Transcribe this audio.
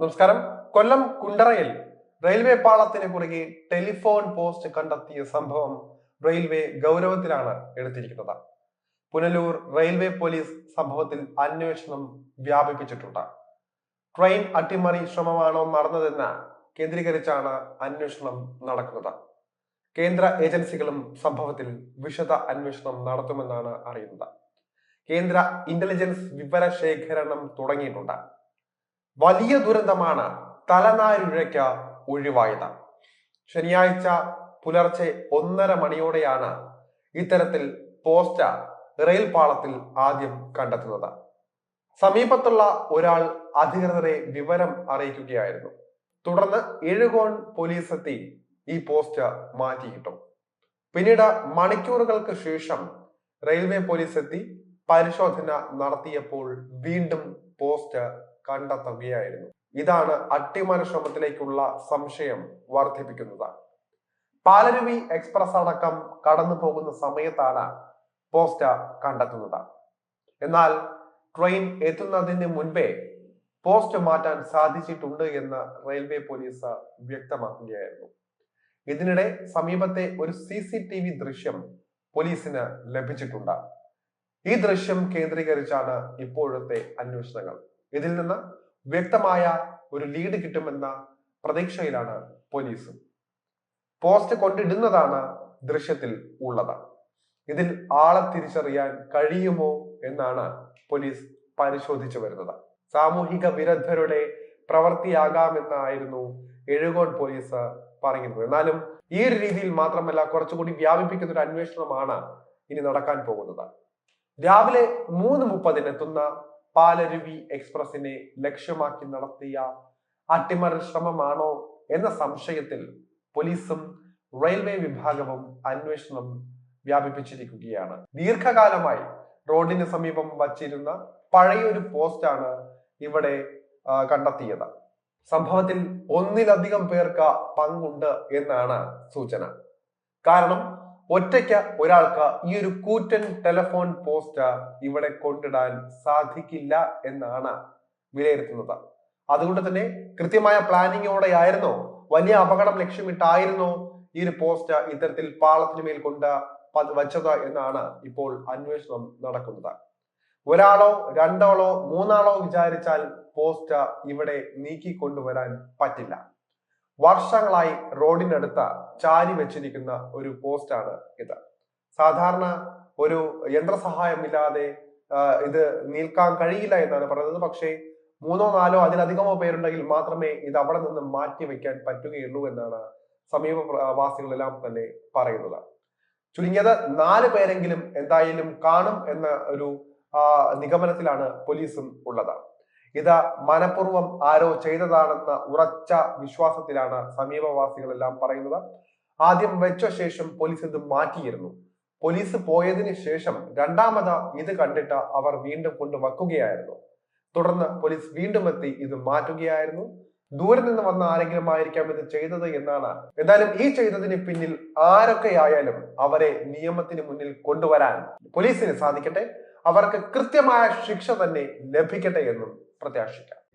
നമസ്കാരം. കൊല്ലം കുണ്ടറയിൽ റെയിൽവേ പാളത്തിന് കുറുകെ telephone post കണ്ടെത്തിയ സംഭവം റെയിൽവേ ഗൗരവത്തിലാണ് എടുത്തിരിക്കുന്നത്. പുനലൂർ റെയിൽവേ പോലീസ് സംഭവത്തിൽ അന്വേഷണം വ്യാപിപ്പിച്ചിട്ടുണ്ട്. ട്രെയിൻ അട്ടിമറി ശ്രമമാണോ നടന്നതെന്ന് കേന്ദ്രീകരിച്ചാണ് അന്വേഷണം നടക്കുന്നത്. കേന്ദ്ര ഏജൻസികളും സംഭവത്തിൽ വിശദ അന്വേഷണം നടത്തുമെന്നാണ് അറിയുന്നത്. കേന്ദ്ര ഇന്റലിജൻസ് വിവരശേഖരണം തുടങ്ങിയിട്ടുണ്ട്. വലിയ ദുരന്തമാണ് തലനാരിഴയ്ക്ക് ഒഴിവായത്. ശനിയാഴ്ച പുലർച്ചെ ഒന്നര മണിയോടെയാണ് ഇത്തരത്തിൽ പോസ്റ്റ റെയിൽ പാളത്തിൽ ആദ്യം കണ്ടെത്തുന്നത്. സമീപത്തുള്ള ഒരാൾ അധികൃതരെ വിവരം അറിയിക്കുകയായിരുന്നു. തുടർന്ന് എഴുകോൺ പോലീസ് എത്തി ഈ പോസ്റ്റ് മാറ്റിയിട്ടു. പിന്നീട് മണിക്കൂറുകൾക്ക് ശേഷം റെയിൽവേ പോലീസ് എത്തി പരിശോധന നടത്തിയപ്പോൾ വീണ്ടും പോസ്റ്റ് കണ്ടെത്തുകയായിരുന്നു. ഇതാണ് അട്ടിമറി ശ്രമത്തിലേക്കുള്ള സംശയം വർദ്ധിപ്പിക്കുന്നത്. പാലരുവി എക്സ്പ്രസ് അടക്കം കടന്നു പോകുന്ന സമയത്താണ് പോസ്റ്റ് കണ്ടെത്തുന്നത്. എന്നാൽ ട്രെയിൻ എത്തുന്നതിന് മുൻപേ പോസ്റ്റ് മാറ്റാൻ സാധിച്ചിട്ടുണ്ട് എന്ന് റെയിൽവേ പോലീസ് വ്യക്തമാക്കുകയായിരുന്നു. ഇതിനിടെ സമീപത്തെ ഒരു സി ദൃശ്യം പോലീസിന് ലഭിച്ചിട്ടുണ്ട്. ഈ ദൃശ്യം കേന്ദ്രീകരിച്ചാണ് ഇപ്പോഴത്തെ അന്വേഷണങ്ങൾ. ഇതിൽ നിന്ന് വ്യക്തമായ ഒരു ലീഡ് കിട്ടുമെന്ന പ്രതീക്ഷയിലാണ് പോലീസും. പോസ്റ്റ് കൊണ്ടിടുന്നതാണ് ദൃശ്യത്തിൽ ഉള്ളത്. ഇതിൽ ആളെ തിരിച്ചറിയാൻ കഴിയുമോ എന്നാണ് പോലീസ് പരിശോധിച്ചു വരുന്നത്. സാമൂഹിക വിരുദ്ധരുടെ പ്രവൃത്തിയാകാമെന്നായിരുന്നു എഴുകോൺ പോലീസ് പറയുന്നത്. എന്നാലും ഈ ഒരു രീതിയിൽ മാത്രമല്ല കുറച്ചുകൂടി വ്യാപിപ്പിക്കുന്ന ഒരു അന്വേഷണമാണ് ഇനി നടക്കാൻ പോകുന്നത്. രാവിലെ മൂന്ന് മുപ്പതിന് എത്തുന്ന പാലരുവി എക്സ്പ്രസിനെ ലക്ഷ്യമാക്കി നടത്തിയ അട്ടിമറി ശ്രമമാണോ എന്ന സംശയത്തിൽ പോലീസും റെയിൽവേ വിഭാഗവും അന്വേഷണം വ്യാപിപ്പിച്ചിരിക്കുകയാണ്. ദീർഘകാലമായി റോഡിന് സമീപം വച്ചിരുന്ന പഴയൊരു പോസ്റ്റാണ് ഇവിടെ കണ്ടെത്തിയത്. സംഭവത്തിൽ ഒന്നിലധികം പേർക്ക് പങ്കുണ്ട് എന്നാണ് സൂചന. കാരണം ഒറ്റയ്ക്ക് ഒരാൾക്ക് ഈ ഒരു കൂറ്റൻ ടെലിഫോൺ പോസ്റ്റ് ഇവിടെ കൊണ്ടിടാൻ സാധിക്കില്ല എന്നാണ് വിലയിരുത്തുന്നത്. അതുകൊണ്ട് തന്നെ കൃത്യമായ പ്ലാനിങ്ങോടെ ആയിരുന്നോ വലിയ അപകടം ലക്ഷ്യമിട്ടായിരുന്നോ ഈ ഒരു പോസ്റ്റ് ഇത്തരത്തിൽ പാളത്തിന് മേൽ കൊണ്ട് വച്ചത് എന്നാണ് ഇപ്പോൾ അന്വേഷണം നടക്കുന്നത്. ഒരാളോ രണ്ടാളോ മൂന്നാളോ വിചാരിച്ചാൽ പോസ്റ്റ് ഇവിടെ നീക്കി കൊണ്ടുവരാൻ പറ്റില്ല. വർഷങ്ങളായി റോഡിനടുത്ത് ചാരി വെച്ചിരിക്കുന്ന ഒരു പോസ്റ്റാണ് ഇത്. സാധാരണ ഒരു യന്ത്രസഹായമില്ലാതെ ഇത് നീൽക്കാൻ കഴിയില്ല എന്നാണ് പറയുന്നത്. പക്ഷേ മൂന്നോ നാലോ അതിലധികമോ പേരുണ്ടെങ്കിൽ മാത്രമേ ഇത് അവിടെ നിന്ന് മാറ്റി വെക്കാൻ പറ്റുകയുള്ളൂ എന്നാണ് സമീപവാസികളെല്ലാം തന്നെ പറയുന്നത്. ചുരുങ്ങിയത് നാല് പേരെങ്കിലും എന്തായാലും കാണും എന്ന ഒരു നിഗമനത്തിലാണ് പോലീസും ഉള്ളത്. ഇത് മനഃപൂർവം ആരോ ചെയ്തതാണെന്ന ഉറച്ച വിശ്വാസത്തിലാണ് സമീപവാസികളെല്ലാം പറയുന്നത്. ആദ്യം വെച്ച ശേഷം പോലീസ് ഇത് മാറ്റിയിരുന്നു. പോലീസ് പോയതിനു ശേഷം രണ്ടാമത് ഇത് കണ്ടിട്ട് അവർ വീണ്ടും കൊണ്ടുവക്കുകയായിരുന്നു. തുടർന്ന് പോലീസ് വീണ്ടും എത്തി ഇത് മാറ്റുകയായിരുന്നു. ദൂരെ നിന്ന് വന്ന ആരെങ്കിലും ആയിരിക്കാം ഇത് ചെയ്തത് എന്നാണ്. എന്തായാലും ഈ ചെയ്തതിന് പിന്നിൽ ആരൊക്കെയായാലും അവരെ നിയമത്തിന് മുന്നിൽ കൊണ്ടുവരാൻ പോലീസിന് സാധിക്കട്ടെ. അവർക്ക് കൃത്യമായ ശിക്ഷ തന്നെ ലഭിക്കട്ടെ എന്നും പ്രത്യാശിക്കാം.